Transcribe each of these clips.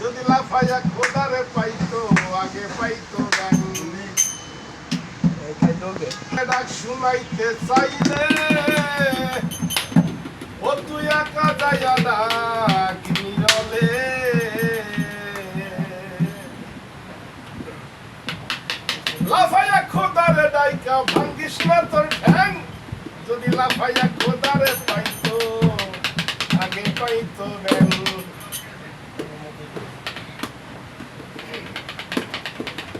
যদি লাফাইয়া খোদারে পাইতো, আগে পাইতো শুনাইতে চাইলে, ও তুই একা যাইয়া ডাক নিরলে। লাফাইয়া খোদারে ডাইকা ভাঙ্গিস না তোর ঠ্যাং যদি লাফাইয়া পাইতো পাইতো ব্যাং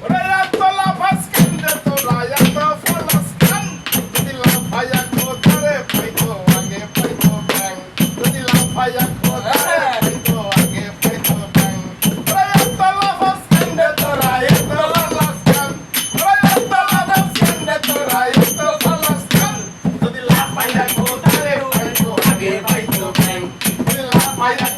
ওরে এত লাফাস কেন্দ্রে তোরা এত ফলাস কেন যদি লাফাইয়া খোদারে পাইতো আগে পাইতো ব্যাং যদি লাফাইয়া খোদারে পাইতো আগে পাইতো ব্যাং ওরে এত লাফাস কেন্দ্রে তোরা এত ফলাস কেন ওরে এত লাফাস কেন্দ্রে তোরা এত যদি